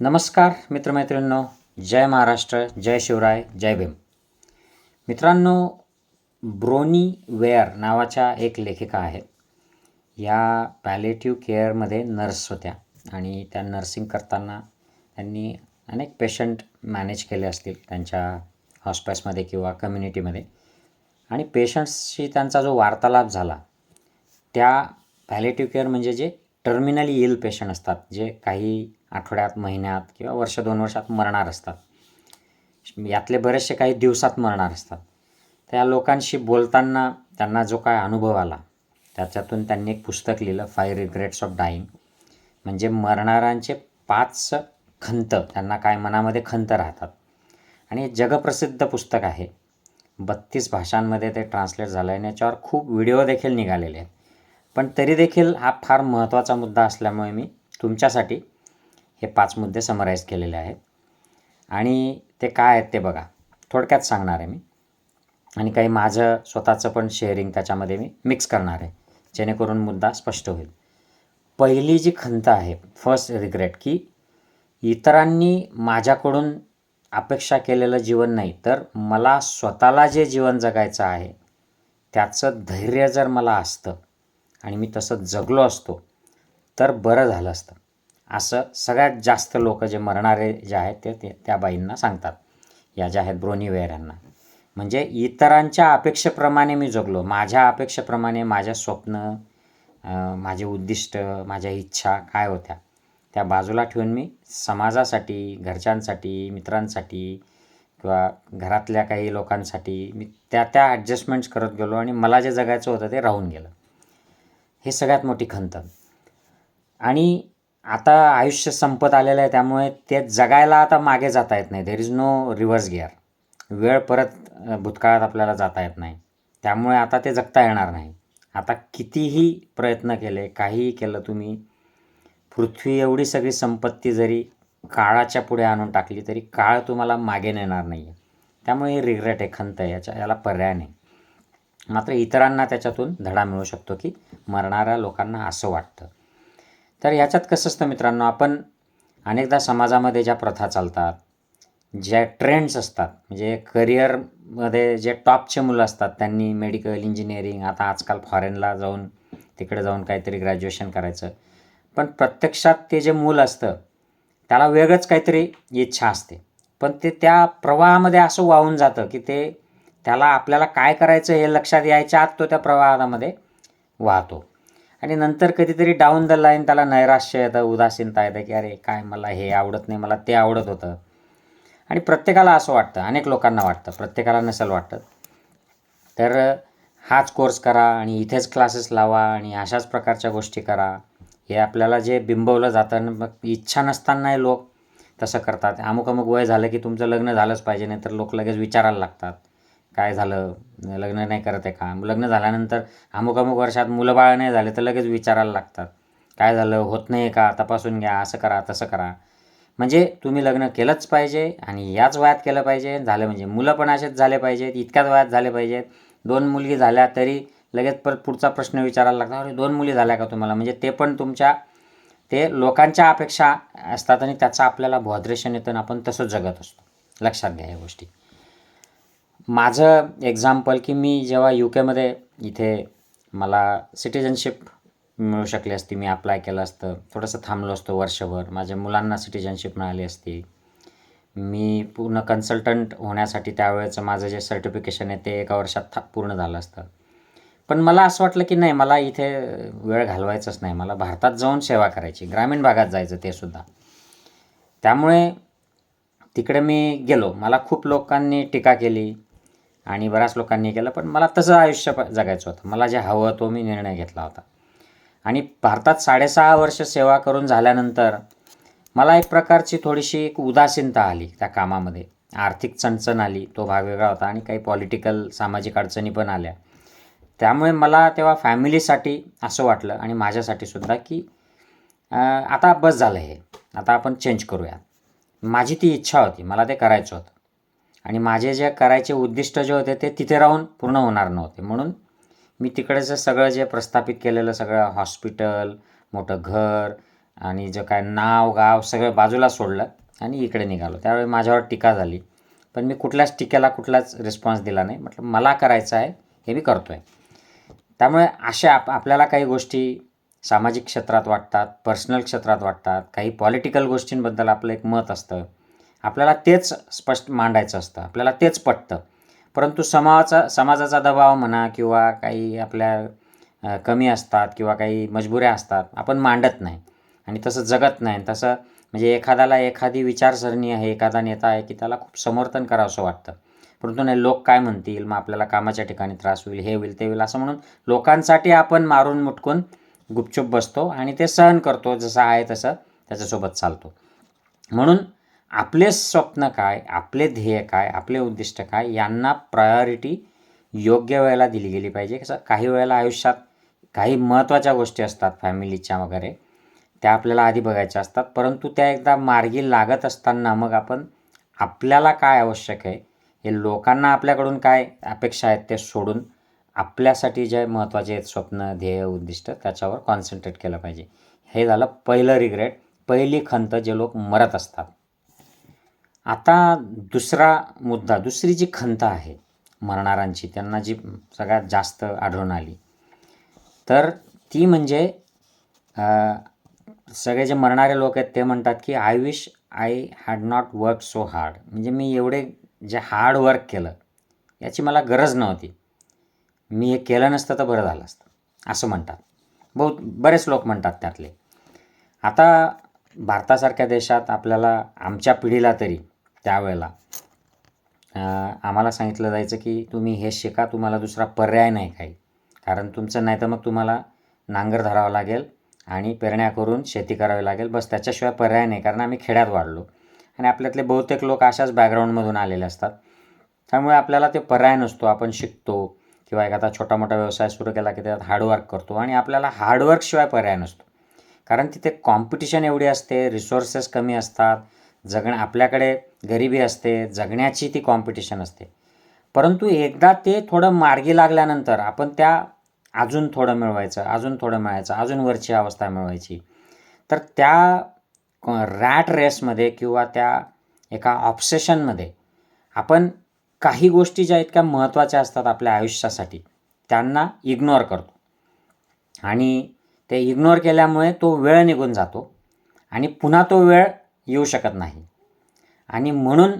नमस्कार मित्रमैत्रिणींनो. जय महाराष्ट्र जय शिवराय जय भीम. मित्रांनो ब्रोनी वेअर नावाच्या एक लेखिका आहेत. या पॅलेटिव्ह केअरमध्ये नर्स होत्या आणि त्या नर्सिंग करताना त्यांनी अनेक पेशंट मॅनेज केले असतील त्यांच्या हॉस्पिटल्समध्ये किंवा कम्युनिटीमध्ये आणि पेशंट्सशी त्यांचा जो वार्तालाप झाला त्या पॅलेटिव्ह केअर म्हणजे जे टर्मिनली इल पेशंट असतात जे काही आठवड्यात महिन्यात किंवा वर्ष दोन वर्षात मरणार असतात. यातले बरेचसे काही दिवसात मरणार असतात. त्या लोकांशी बोलताना त्यांना जो काय अनुभव आला त्याच्यातून त्यांनी एक पुस्तक लिहिलं फाय रिग्रेट्स ऑफ डाईंग म्हणजे मरणाऱ्यांचे पाच खंत त्यांना काय मनामध्ये खंत राहतात. आणि हे जगप्रसिद्ध पुस्तक आहे. बत्तीस भाषांमध्ये ते ट्रान्सलेट झालं आहे आणि याच्यावर खूप व्हिडिओ देखील निघालेले आहेत. पण तरी देखील हा फार महत्त्वाचा मुद्दा असल्यामुळे मी तुमच्यासाठी हे पाच मुद्दे समराईज केलेले आहेत. आणि ते काय आहेत ते बघा. थोडक्यात सांगणार आहे मी. आणि काही माझं स्वतःचं पण शेअरिंग त्याच्यामध्ये मी मिक्स करणार आहे. जेणेकरून मुद्दा स्पष्ट होईल. पहिली जी खंत आहे फर्स्ट रिग्रेट की इतरांनी माझ्याकडून अपेक्षा केलेलं जीवन नाही तर मला स्वतःला जे जीवन जगायचं आहे त्याचं धैर्य जर मला असतं आणि मी तसं जगलो असतो तर बरं झालं असतं. असं सगळ्यात जास्त लोक जे मरणारे जे आहेत ते ते त्या बाईंना सांगतात. या ज्या आहेत ब्रोनीवेअर यांना. म्हणजे इतरांच्या अपेक्षेप्रमाणे मी जगलो. माझ्या अपेक्षेप्रमाणे माझ्या स्वप्न माझे उद्दिष्ट माझ्या इच्छा काय होत्या त्या बाजूला ठेवून मी समाजासाठी घरच्यांसाठी मित्रांसाठी किंवा घरातल्या काही लोकांसाठी मी त्या त्या ॲडजस्टमेंट्स करत गेलो आणि मला जे जगायचं होतं ते राहून गेलं. हे सगळ्यात मोठी खंत. आणि आता आयुष्य संपत आलेलं आहे त्यामुळे ते जगायला आता मागे जाता येत नाही. There is no reverse gear वेळ परत भूतकाळात आपल्याला जाता येत नाही. त्यामुळे आता ते जगता येणार नाही. आता कितीही प्रयत्न केले काहीही केलं तुम्ही पृथ्वी एवढी सगळी संपत्ती जरी काळाच्या पुढे आणून टाकली तरी काळ तुम्हाला मागे नेणार नाही आहे त्यामुळे हे रिग्रेट आहे खंत आहे. याच्या याला पर्याय नाही. मात्र इतरांना त्याच्यातून धडा मिळू शकतो की मरणाऱ्या लोकांना असं वाटतं. तर याच्यात कसं असतं मित्रांनो आपण अनेकदा समाजामध्ये ज्या प्रथा चालतात ज्या ट्रेंड्स असतात म्हणजे करिअरमध्ये जे टॉपचे मुलं असतात त्यांनी मेडिकल इंजिनिअरिंग आता आजकाल फॉरेनला जाऊन तिकडे जाऊन काहीतरी ग्रॅज्युएशन करायचं. पण प्रत्यक्षात ते जे मूल असतं त्याला वेगळंच काहीतरी इच्छा असते. पण ते त्या प्रवाहामध्ये असं वाहून जातं की ते त्याला आपल्याला काय करायचं हे लक्षात यायच्या आत तो त्या प्रवाहामध्ये वाहतो. आणि नंतर कधीतरी डाऊन द लाईन त्याला नैराश्य येतं उदासीनता येतं की अरे काय मला हे आवडत नाही मला ते आवडत होतं. आणि प्रत्येकाला असं वाटतं अनेक लोकांना वाटतं प्रत्येकाला नसेल वाटतं. तर हाच कोर्स करा आणि इथेच क्लासेस लावा आणि अशाच प्रकारच्या गोष्टी करा. हे आपल्याला जे बिंबवलं जातं मग इच्छा नसतानाही लोक तसं करतात. अमुक अमुक वय झालं की तुमचं लग्न झालंच पाहिजे नाही तर लोक लगेच विचारायला लागतात. काय झालं? लग्न नाही करत आहे का? लग्न झाल्यानंतर अमुक अमुक वर्षात मुलं बाळ नाही झाले तर लगेच विचारायला लागतात. काय झालं? होत नाही का? तपासून घ्या असं करा तसं करा. म्हणजे तुम्ही लग्न केलंच पाहिजे आणि याच वयात केलं पाहिजे. झालं म्हणजे मुलं पण असेच झाले पाहिजेत इतक्याच वयात झाले पाहिजेत. दोन मुलगी झाल्या तरी लगेच परत पुढचा प्रश्न विचारायला लागला अरे दोन मुली झाल्या का तुम्हाला? म्हणजे ते पण तुमच्या ते लोकांच्या अपेक्षा असतात आणि त्याचा आपल्याला भद्रेशन येतं आणि आपण तसंच जगत असतो. लक्षात घ्या या गोष्टी. माझं एक्झाम्पल की मी जेव्हा यू केमध्ये इथे मला सिटिजनशिप मिळू शकली असती मी अप्लाय केलं असतं थोडंसं थांबलो असतो वर्षभर माझ्या मुलांना सिटिजनशिप मिळाली असती. मी पूर्ण कन्सल्टंट होण्यासाठी त्यावेळेचं माझं जे सर्टिफिकेशन आहे ते एका वर्षात था पूर्ण झालं असतं. पण मला असं वाटलं की नाही मला इथे वेळ घालवायचंच नाही. मला भारतात जाऊन सेवा करायची ग्रामीण भागात जायचं ते सुद्धा. त्यामुळे तिकडे मी गेलो. मला खूप लोकांनी टीका केली. आणि बऱ्याच लोकांनी केलं पण मला तसं आयुष्य प जगायचं होतं. मला जे हवं तो मी निर्णय घेतला होता. आणि भारतात साडेसहा वर्ष सेवा करून झाल्यानंतर मला एक प्रकारची थोडीशी एक उदासीनता आली त्या कामामध्ये. आर्थिक चणचण आली तो भाग वेगळा होता आणि काही पॉलिटिकल सामाजिक अडचणी पण आल्या. त्यामुळे मला तेव्हा फॅमिलीसाठी असं वाटलं आणि माझ्यासाठी सुद्धा की आता बस झालं हे. आता आपण चेंज करूया. माझी ती इच्छा होती मला ते करायचं होतं. आणि माझे जे करायचे उद्दिष्ट जे होते ते तिथे राहून पूर्ण होणार नव्हते. म्हणून मी तिकडचं सगळं जे प्रस्थापित केलेलं सगळं हॉस्पिटल मोठं घर आणि जो काय नाव गाव सगळं बाजूला सोडलं आणि इकडे निघालो. त्यावेळी माझ्यावर टीका झाली. पण मी कुठल्याच टीकेला कुठलाच रिस्पॉन्स दिला नाही. म्हटलं मला करायचं आहे हे मी करतो आहे त्यामुळे अशा आप आपल्याला काही गोष्टी सामाजिक क्षेत्रात वाटतात पर्सनल क्षेत्रात वाटतात काही पॉलिटिकल गोष्टींबद्दल आपलं एक मत असतं. आपल्याला तेच स्पष्ट मांडायचं असतं आपल्याला तेच पटतं. परंतु समाजाचा समाजाचा दबाव म्हणा किंवा काही आपल्या कमी असतात किंवा काही मजबुऱ्या असतात आपण मांडत नाही. आणि तसं जगत नाही. तसं म्हणजे एखाद्याला एखादी विचारसरणी आहे एखादा नेता आहे की त्याला खूप समर्थन करावंसं वाटतं. परंतु नाही लोक काय म्हणतील? मग आपल्याला कामाच्या ठिकाणी त्रास होईल हे होईल ते होईल असं म्हणून लोकांसाठी आपण मारून मुटकून गुपचूप बसतो आणि ते सहन करतो जसं आहे तसं त्याच्यासोबत चालतो. म्हणून आपले स्वप्न काय आपले ध्येय काय आपले उद्दिष्ट काय यांना प्रायोरिटी योग्य वेळेला दिली गेली पाहिजे. कसं काही वेळेला आयुष्यात काही महत्त्वाच्या गोष्टी असतात फॅमिलीच्या वगैरे. त्या आपल्याला आधी बघायच्या असतात. परंतु त्या एकदा मार्गी लागत असताना मग आपण आपल्याला काय आवश्यक आहे हे लोकांना आपल्याकडून काय अपेक्षा आहेत ते सोडून आपल्यासाठी जे महत्त्वाचे आहेत स्वप्न ध्येय उद्दिष्ट त्याच्यावर कॉन्सन्ट्रेट केलं पाहिजे. हे झालं पहिलं रिग्रेट पहिली खंत जे लोक मरत असतात. आता दुसरा मुद्दा दुसरी जी खंत आहे मरणारांची त्यांना जी सगळ्यात जास्त आढळून आली तर ती म्हणजे सगळे जे मरणारे लोक आहेत ते म्हणतात की I wish I had not work so hard म्हणजे मी एवढे जे हार्ड वर्क केलं याची मला गरज नव्हती. मी हे केलं नसतं तर बरं झालं असतं असं म्हणतात. बहुत बरेच लोक म्हणतात त्यातले. आता भारतासारख्या देशात आपल्याला आमच्या पिढीला तरी त्यावेळेला. आम्हाला सांगितलं जायचं की तुम्ही हे शिका तुम्हाला दुसरा पर्याय नाही काही. कारण तुमचं नाही तर मग तुम्हाला नांगर धरावं लागेल आणि पेरण्या करून शेती करावी लागेल. बस त्याच्याशिवाय पर्याय नाही कारण आम्ही खेड्यात वाढलो. आणि आपल्यातले बहुतेक लोक अशाच बॅकग्राऊंडमधून आलेले असतात. त्यामुळे आपल्याला ते पर्याय नसतो. आपण शिकतो किंवा एखादा छोटा मोठा व्यवसाय सुरू केला की त्यात हार्डवर्क करतो आणि आपल्याला हार्डवर्कशिवाय पर्याय नसतो. कारण तिथे कॉम्पिटिशन एवढी असते रिसोर्सेस कमी असतात जगण आपल्याकडे गरिबी असते जगण्याची ती कॉम्पिटिशन असते. परंतु एकदा ते थोडं मार्गी लागल्यानंतर आपण त्या अजून थोडं मिळवायचं अजून थोडं मिळायचं अजून वरची अवस्था मिळवायची. तर त्या रॅट रेसमध्ये किंवा त्या एका ऑप्सेशनमध्ये आपण काही गोष्टी ज्या इतक्या महत्त्वाच्या असतात आपल्या आयुष्यासाठी त्यांना इग्नोर करतो. आणि ते इग्नोर केल्यामुळे तो वेळ निघून जातो आणि पुन्हा तो वेळ येऊ शकत नाही. आणि म्हणून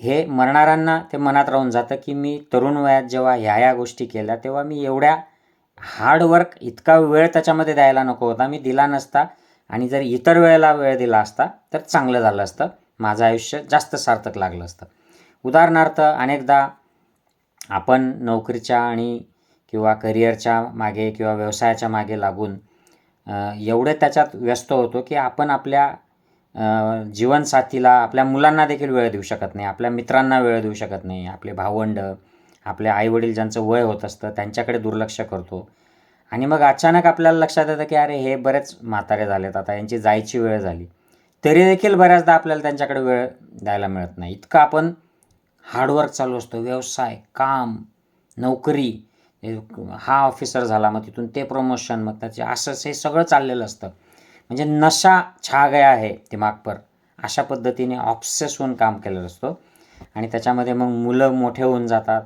हे मरणाऱ्यांना ते मनात राहून जातं की मी तरुण वयात जेव्हा ह्या ह्या गोष्टी केल्या तेव्हा मी एवढ्या हार्डवर्क इतका वेळ त्याच्यामध्ये द्यायला नको होता. मी दिला नसता आणि जर इतर वेळेला वेळ दिला असता तर चांगलं झालं असतं. माझं आयुष्य जास्त सार्थक लागलं असतं. उदाहरणार्थ अनेकदा आपण नोकरीच्या आणि किंवा करिअरच्या मागे किंवा व्यवसायाच्या मागे लागून एवढं एवढे त्याच्यात व्यस्त होतो की आपण आपल्या जीवनसाथीला आपल्या मुलांना देखील वेळ देऊ शकत नाही आपल्या मित्रांना वेळ देऊ शकत नाही आपले भावंड आपले आईवडील ज्यांचं वय होत असतं त्यांच्याकडे दुर्लक्ष करतो. आणि मग अचानक आपल्याला लक्षात येतं की अरे हे बरेच म्हातारे झालेत आता यांची जायची वेळ झाली. तरी देखील बऱ्याचदा आपल्याला त्यांच्याकडे वेळ द्यायला मिळत नाही. इतकं आपण हार्डवर्क चालू असतो व्यवसाय काम नोकरी हा ऑफिसर झाला मग तिथून ते प्रमोशन मग त्याचे असंच हे सगळं चाललेलं असतं. म्हणजे नशा छा गया आहे दिमाग पर अशा पद्धतीने ऑप्सेस होऊन काम केलेलं असतो. आणि त्याच्यामध्ये मग मुलं मोठे होऊन जातात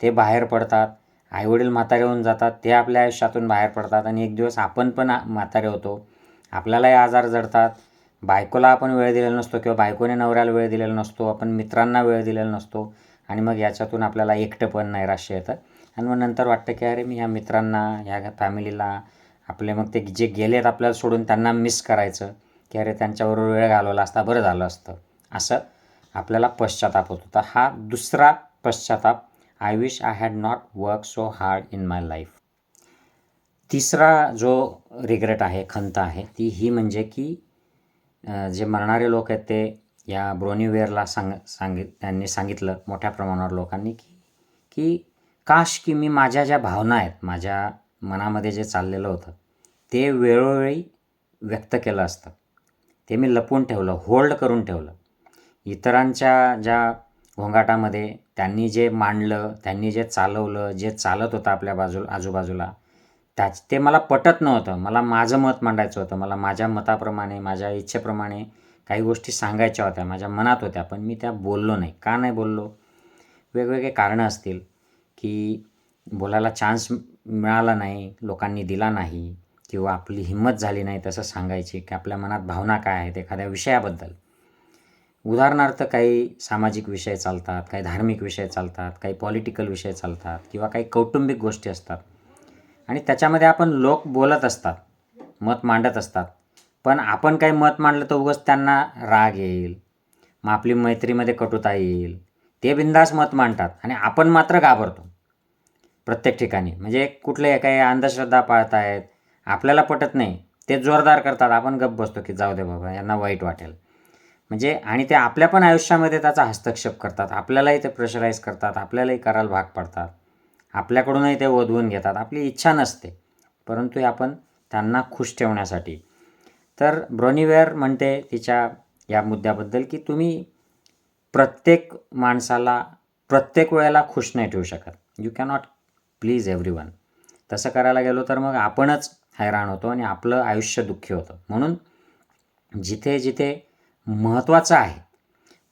ते बाहेर पडतात आईवडील म्हातारे होऊन जातात ते आपल्या आयुष्यातून बाहेर पडतात आणि एक दिवस आपण पण म्हातारे होतो. आपल्यालाही आजार जडतात. बायकोला आपण वेळ दिलेला नसतो किंवा बायकोने नवऱ्याला वेळ दिलेला नसतो आपण मित्रांना वेळ दिलेला नसतो आणि मग याच्यातून आपल्याला एकटं पण नैराश्य येतं. आणि मग नंतर वाटतं की अरे मी ह्या मित्रांना ह्या फॅमिलीला आपले मग ते जे गेले आहेत आपल्याला सोडून त्यांना मिस करायचं की अरे त्यांच्याबरोबर वेळ घालवला असता बरं झालं असतं. असं आपल्याला पश्चाताप होतो तर हा दुसरा पश्चाताप I wish I had not work so hard in my life तिसरा जो रिग्रेट आहे खंत आहे ती ही म्हणजे की जे मरणारे लोक आहेत ते या ब्रोनिवेअरला सांग सांगित त्यांनी सांगितलं मोठ्या प्रमाणावर लोकांनी की की काश की मी माझ्या ज्या भावना आहेत माझ्या मनामध्ये जे चाललेलं होतं ते वेळोवेळी व्यक्त केलं असतं. ते मी लपवून ठेवलं होल्ड करून ठेवलं. इतरांच्या ज्या घोंगाटामध्ये त्यांनी जे मांडलं त्यांनी जे चालवलं जे चालत होतं आपल्या बाजू आजूबाजूला त्याच ते मला पटत नव्हतं. मला माझं मत मांडायचं होतं. मला माझ्या मताप्रमाणे माझ्या इच्छेप्रमाणे काही गोष्टी सांगायच्या होत्या माझ्या मनात होत्या पण मी त्या बोललो नाही. का नाही बोललो? वेगवेगळे कारणं असतील की बोलायला चान्स मिळाला नाही लोकांनी दिला नाही किंवा आपली हिंमत झाली नाही तसं सांगायची की आपल्या मनात भावना काय आहेत एखाद्या विषयाबद्दल. उदाहरणार्थ काही सामाजिक विषय चालतात काही धार्मिक विषय चालतात काही पॉलिटिकल विषय चालतात किंवा काही कौटुंबिक गोष्टी असतात. आणि त्याच्यामध्ये आपण लोक बोलत असतात मत मांडत असतात. पण आपण काही मत मांडलं तर उगाच त्यांना राग येईल मग आपली मैत्रीमध्ये कटुता येईल. ते बिंदास मत मांडतात आणि आपण मात्र घाबरतो. प्रत्येक ठिकाणी. म्हणजे कुठले काही अंधश्रद्धा पाळतायत आपल्याला पटत नाही ते जोरदार करतात. आपण गप्प बसतो की जाऊ दे बाबा यांना वाईट वाटेल. म्हणजे आणि ते आपल्या पण आयुष्यामध्ये त्याचा हस्तक्षेप करतात. आपल्यालाही ते प्रेशराईज करतात आपल्यालाही करायला भाग पडतात. आपल्याकडूनही ते वधवून घेतात. आपली इच्छा नसते. परंतु आपण त्यांना खुश ठेवण्यासाठी. तर ब्रॉनिवेअर म्हणते तिच्या या मुद्द्याबद्दल की तुम्ही प्रत्येक माणसाला प्रत्येक वेळेला खुश नाही ठेवू शकत. You cannot please everyone तसं करायला गेलो तर मग आपणच हैराण होतो आणि आपलं आयुष्य दुःखी होतं. म्हणून जिथे जिथे महत्त्वाचं आहे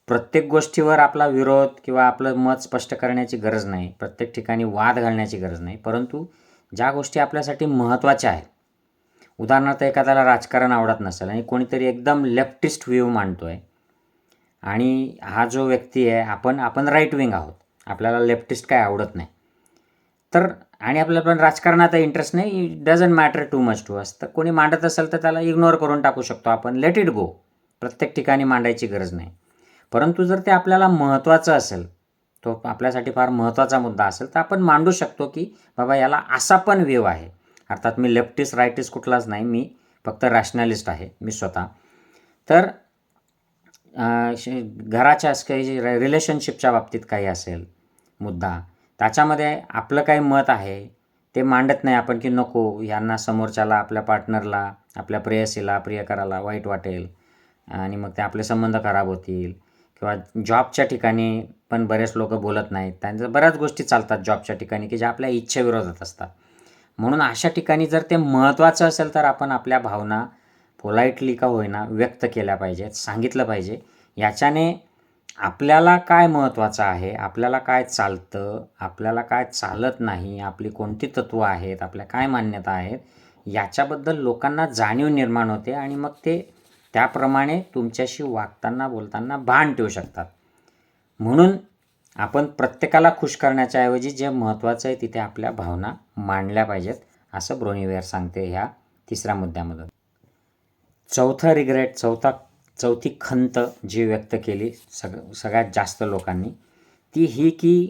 प्रत्येक गोष्टीवर आपला विरोध किंवा आपलं मत स्पष्ट करण्याची गरज नाही प्रत्येक ठिकाणी वाद घालण्याची गरज नाही परंतु ज्या गोष्टी आपल्यासाठी महत्त्वाच्या आहेत उदाहरणार्थ एखाद्याला राजकारण आवडत नसेल आणि कोणीतरी एकदम लेफ्टिस्ट व्ह्यू मांडतो आहे आणि हा जो व्यक्ती आहे आपण आपण राईट विंग आहोत. आपल्याला लेफ्टिस्ट काय आवडत नाही. तर आणि आपल्याला पण राजकारणात इंटरेस्ट नाही. Doesn't matter too much to us तर कोणी मांडत असेल तर त्याला इग्नोर करून टाकू शकतो आपण. लेट इट गो प्रत्येक ठिकाणी मांडायची गरज नाही. परंतु जर ते आपल्याला महत्त्वाचं असेल तो आपल्यासाठी फार महत्त्वाचा मुद्दा असेल तर आपण मांडू शकतो की बाबा याला असा पण वेव आहे. अर्थात मी लेफ्टिस्ट राईटिस्ट कुठलाच नाही. मी फक्त रॅशनलिस्ट आहे. मी स्वतः. तर घराच्या काही रिलेशनशिपच्या बाबतीत काही असेल मुद्दा त्याच्यामध्ये आपलं काही मत आहे ते मांडत नाही आपण की नको यांना समोरच्याला आपल्या पार्टनरला आपल्या प्रेयसीला प्रियकराला वाईट वाटेल आणि मग ते आपले संबंध खराब होतील. किंवा जॉबच्या ठिकाणी पण बरेच लोक बोलत नाहीत. त्यांच्या बऱ्याच गोष्टी चालतात जॉबच्या ठिकाणी की ज्या आपल्या इच्छेविरोधात असतात. म्हणून अशा ठिकाणी जर ते महत्त्वाचं असेल तर आपण आपल्या भावना पोलाईटली का होईना व्यक्त केल्या पाहिजेत सांगितलं पाहिजे. याच्याने आपल्याला काय महत्त्वाचं आहे? आपल्याला काय चालतं? आपल्याला काय चालत नाही? आपली कोणती तत्त्व आहेत? आपल्या काय मान्यता आहेत? याच्याबद्दल लोकांना जाणीव निर्माण होते आणि मग ते त्याप्रमाणे तुमच्याशी वागताना बोलताना भान ठेवू शकतात. म्हणून आपण प्रत्येकाला खुश करण्याच्या ऐवजी जे महत्त्वाचं आहे तिथे आपल्या भावना मांडल्या पाहिजेत असं ब्रोनिवेअर सांगते ह्या तिसऱ्या मुद्द्यामधून. चौथं रिग्रेट चौथा चौथी खंत जी व्यक्त केली सग सगळ्यात जास्त लोकांनी ती ही की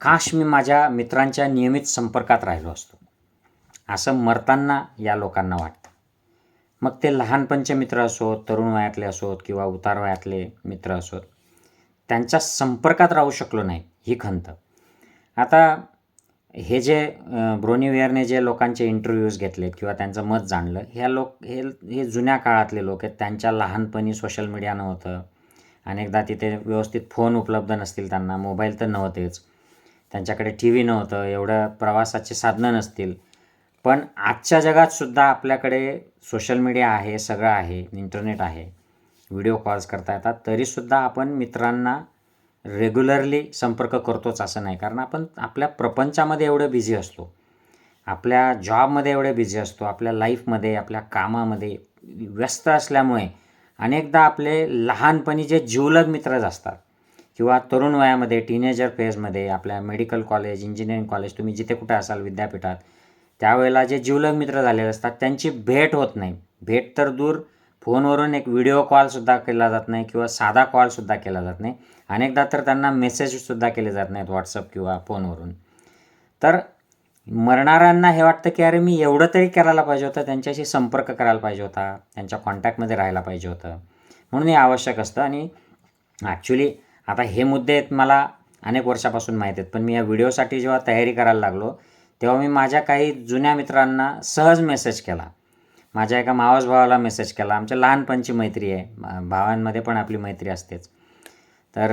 काश मी माझ्या मित्रांच्या नियमित संपर्कात राहिलो असतो. असं मरताना या लोकांना वाटतं. मग ते लहानपणचे मित्र असोत तरुण वयातले असोत किंवा उतार वयातले मित्र असोत त्यांच्या संपर्कात राहू शकलो नाही ही खंत. आता हे जे ब्रोनिवेअरने जे लोकांचे इंटरव्ह्यूज घेतलेत किंवा त्यांचं मत जाणलं ह्या लोक हे हे जुन्या काळातले लोक आहेत. त्यांच्या लहानपणी सोशल मीडिया नव्हतं. अनेकदा तिथे व्यवस्थित फोन उपलब्ध नसतील त्यांना. मोबाईल तर नव्हतेच. त्यांच्याकडे टी व्ही नव्हतं. एवढं प्रवासाचे साधनं नसतील. पण आजच्या जगात सुद्धा आपल्याकडे सोशल मीडिया आहे सगळं आहे इंटरनेट आहे. व्हिडिओ कॉल्स करता येतात. तरीसुद्धा आपण मित्रांना रेग्युलरली संपर्क करतोच असं नाही. कारण आपण आपल्या प्रपंचामध्ये एवढं बिझी असतो. आपल्या जॉबमध्ये एवढे बिझी असतो. आपल्या लाईफमध्ये आपल्या कामामध्ये व्यस्त असल्यामुळे अनेकदा आपले लहानपणी जे जिवलग मित्रच असतात किंवा तरुण वयामध्ये टीनेजर फेजमध्ये आपल्या मेडिकल कॉलेज इंजिनिअरिंग कॉलेज तुम्ही जिथे कुठे असाल विद्यापीठात त्यावेळेला जे जिवलग मित्र झालेले असतात त्यांची भेट होत नाही. भेट तर दूर फोनवरून एक व्हिडिओ कॉलसुद्धा केला जात नाही किंवा साधा कॉलसुद्धा केला जात नाही. अनेकदा तर त्यांना मेसेजसुद्धा केले जात नाहीत व्हॉट्सअप किंवा फोनवरून. तर मरणाऱ्यांना हे वाटतं की अरे मी एवढं तरी करायला पाहिजे होतं त्यांच्याशी संपर्क करायला पाहिजे होता त्यांच्या कॉन्टॅक्टमध्ये राहायला पाहिजे होतं. म्हणून हे आवश्यक असतं आणि ॲक्च्युली आता हे मुद्दे आहेत मला अनेक वर्षापासून माहीत आहेत. पण मी या व्हिडिओसाठी जेव्हा तयारी करायला लागलो तेव्हा मी माझ्या काही जुन्या मित्रांना सहज मेसेज केला. माझ्या एका मावस भावाला मेसेज केला. आमच्या लहानपणची मैत्री आहे. भावांमध्ये पण आपली मैत्री असतेच. तर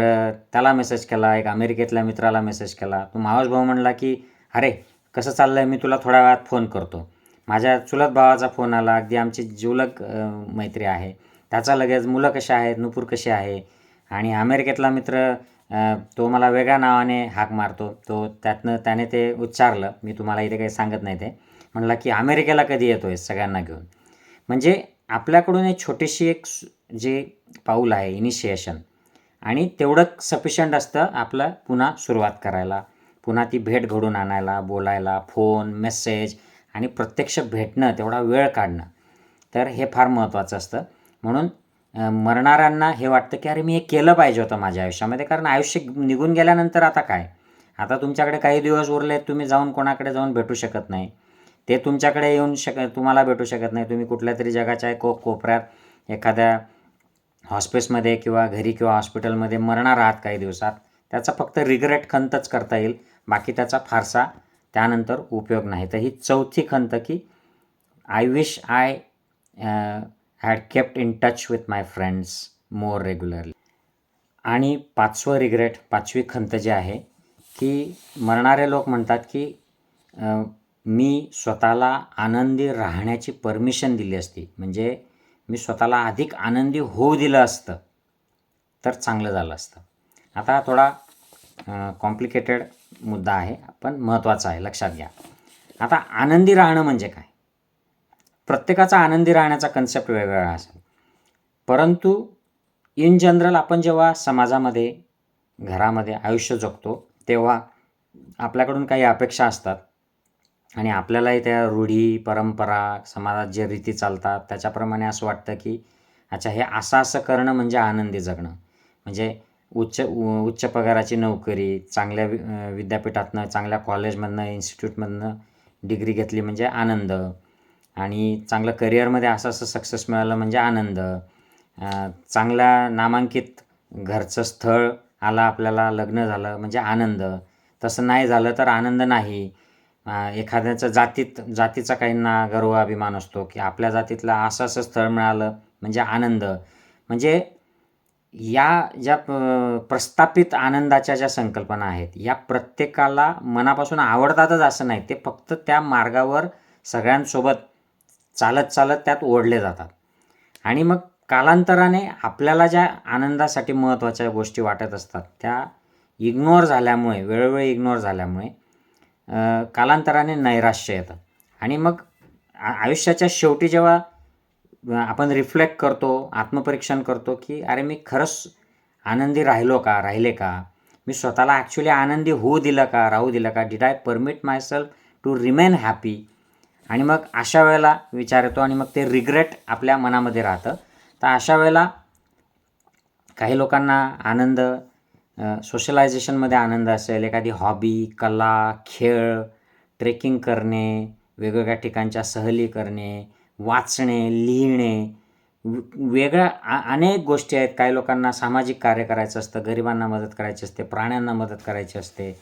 त्याला मेसेज केला. एक अमेरिकेतल्या मित्राला मेसेज केला. तो मावस भाऊ म्हणला की अरे कसं चाललं आहे मी तुला थोड्या वेळात फोन करतो. माझ्या चुलत भावाचा फोन आला. अगदी आमची जिवलक मैत्री आहे. त्याचा लगेच मुलं कशी आहेत? नुपूर कशी आहे? आणि अमेरिकेतला मित्र तो मला वेगळ्या नावाने हाक मारतो. तो त्यातनं त्याने ते उच्चारलं. मी तुम्हाला इथे काही सांगत नाही ते. म्हणला की अमेरिकेला कधी येतो आहे सगळ्यांना घेऊन. म्हणजे आपल्याकडून एक छोटीशी एक जे पाऊल आहे इनिशिएशन आणि तेवढं सफिशंट असतं आपलं पुन्हा सुरुवात करायला. पुन्हा ती भेट घडून आणायला बोलायला फोन मेसेज आणि प्रत्यक्ष भेटणं तेवढा वेळ काढणं. तर हे फार महत्त्वाचं असतं. म्हणून मरणाऱ्यांना हे वाटतं की अरे मी हे केलं पाहिजे होतं माझ्या आयुष्यामध्ये कारण आयुष्य निघून गेल्यानंतर आता काय? आता तुमच्याकडे काही दिवस उरले तुम्ही जाऊन कोणाकडे जाऊन भेटू शकत नाही. ते तुमच्याकडे येऊन शक तुम्हाला भेटू शकत नाही. तुम्ही कुठल्या तरी जगाच्या को कोपऱ्यात एखाद्या हॉस्पिसमध्ये किंवा घरी किंवा हॉस्पिटलमध्ये मरणार आहात काही दिवसात त्याचा फक्त रिग्रेट खंतच करता येईल. बाकी त्याचा फारसा त्यानंतर उपयोग नाही. तर ही चौथी खंत की I wish I had kept in touch with my friends more regularly आणि पाचवं रिग्रेट पाचवी खंत जी आहे की मरणारे लोक म्हणतात की मी स्वतःला आनंदी राहण्याची परमिशन दिली असती. म्हणजे मी स्वतःला अधिक आनंदी होऊ दिलं असतं तर चांगलं झालं असतं. आता हा थोडा कॉम्प्लिकेटेड मुद्दा आहे पण महत्त्वाचा आहे लक्षात घ्या. आता आनंदी राहणं म्हणजे काय? प्रत्येकाचा आनंदी राहण्याचा कन्सेप्ट वेगवेगळा असेल. परंतु इन जनरल आपण जेव्हा समाजामध्ये घरामध्ये आयुष्य जगतो तेव्हा आपल्याकडून काही अपेक्षा असतात. आणि आपल्यालाही त्या रूढी परंपरा समाजात जे रीती चालतात त्याच्याप्रमाणे असं वाटतं की अच्छा हे असं असं करणं म्हणजे आनंदी जगणं. म्हणजे उच्च उच्च पगाराची नोकरी चांगल्या वि विद्यापीठातनं चांगल्या कॉलेजमधनं इन्स्टिट्यूटमधनं डिग्री घेतली म्हणजे आनंद. आणि चांगलं करिअरमध्ये असं असं सक्सेस मिळालं म्हणजे आनंद. चांगला चांगल्या नामांकित घरचं स्थळ आलं आपल्याला लग्न झालं म्हणजे आनंद. तसं नाही झालं तर आनंद नाही. अं, एखाद्याचं जातीत जातीचा काहींना गर्व अभिमान असतो की आपल्या जातीतलं असं असं स्थळ मिळालं म्हणजे आनंद. म्हणजे या ज्या प्रस्थापित आनंदाच्या ज्या संकल्पना आहेत या प्रत्येकाला मनापासून आवडतातच असं नाही. ते फक्त त्या मार्गावर सगळ्यांसोबत चालत चालत त्यात ओढले जातात. आणि मग कालांतराने आपल्याला ज्या आनंदासाठी महत्त्वाच्या गोष्टी वाटत असतात त्या इग्नोर झाल्यामुळे वेळोवेळी इग्नोर झाल्यामुळे कालांतराने नैराश्य येतं. आणि मग आयुष्याच्या शेवटी जेव्हा आपण रिफ्लेक्ट करतो आत्मपरीक्षण करतो की अरे मी खरंच आनंदी राहिलो का राहिले का? मी स्वतःला ॲक्च्युली आनंदी होऊ दिलं का राहू दिलं का? Did I permit myself to remain happy आणि मग अशा वेळेला विचार येतो आणि मग ते रिग्रेट आपल्या मनामध्ये राहतं. तर अशा वेळेला काही लोकांना आनंद सोशलायझेशनमध्ये आनंद असेल एखादी हॉबी कला खेळ ट्रेकिंग करणे वेगवेगळ्या ठिकाणच्या सहली करणे वाचणे लिहिणे वेगळ्या आ- अनेक गोष्टी आहेत. काही लोकांना सामाजिक कार्य करायचं असतं गरिबांना मदत करायची असते प्राण्यांना मदत करायची असते.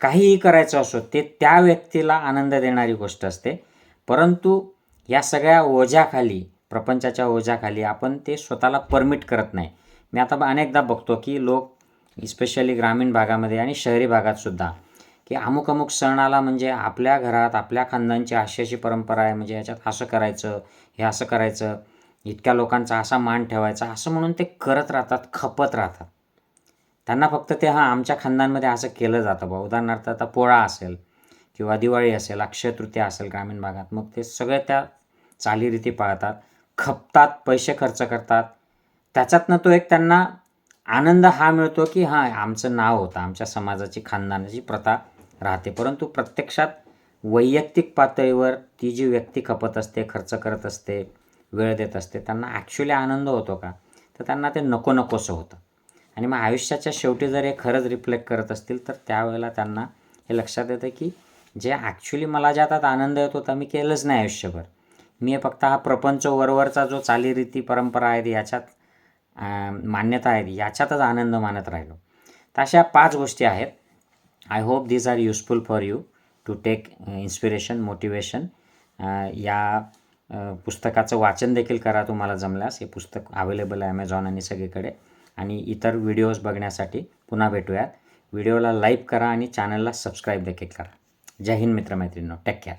काहीही करायचं असो ते त्या व्यक्तीला आनंद देणारी गोष्ट असते. परंतु या सगळ्या ओझ्याखाली प्रपंचाच्या ओझ्याखाली आपण ते स्वतःला परमिट करत नाही. मी आता अनेकदा बघतो की लोक स्पेशली ग्रामीण भागामध्ये आणि शहरी भागातसुद्धा की अमुक अमुक सण आला म्हणजे आपल्या घरात आपल्या खानदानची अशी अशी परंपरा आहे म्हणजे याच्यात असं करायचं हे असं करायचं इतक्या लोकांचा असा मान ठेवायचा असं म्हणून ते करत राहतात खपत राहतात. त्यांना फक्त ते हां आमच्या खानदानमध्ये असं केलं जातं बा. उदाहरणार्थ आता पोळा असेल किंवा दिवाळी असेल अक्षय तृतीया असेल ग्रामीण भागात मग ते सगळं त्या चालीरीती पाळतात खपतात पैसे खर्च करतात. त्याच्यातनं तो एक त्यांना आनंद हा मिळतो की हां आमचं नाव होतं आमच्या समाजाची खानदानाची प्रथा राहते. परंतु प्रत्यक्षात वैयक्तिक पातळीवर ती जी व्यक्ती खपत असते खर्च करत असते वेळ देत असते त्यांना ॲक्च्युली आनंद होतो का? तर त्यांना ते नको नकोसं होतं. आणि मग आयुष्याच्या शेवटी जर हे खरंच रिफ्लेक्ट करत असतील तर त्यावेळेला त्यांना हे लक्षात येतं की जे ॲक्च्युली मला ज्या त्यात आनंद येत होता मी केलंच नाही आयुष्यभर. मी हे फक्त हा प्रपंच वरवरचा जो चालीरीती परंपरा आहेत याच्यात मान्यता आहेत याच्यातच आनंद मानत राहिलो. तर अशा पाच गोष्टी आहेत. I hope these are useful for you to take inspiration motivation या पुस्तकाचं वाचन देखील करा तुम्हाला जमल्यास. हे पुस्तक अवेलेबल आहे ॲमेझॉन आणि सगळीकडे. आणि इतर व्हिडिओज बघण्यासाठी पुन्हा भेटूयात. व्हिडिओला लाईक करा आणि चॅनलला सबस्क्राईब देखील करा. जय हिंद मित्रमैत्रिणींनो. Take care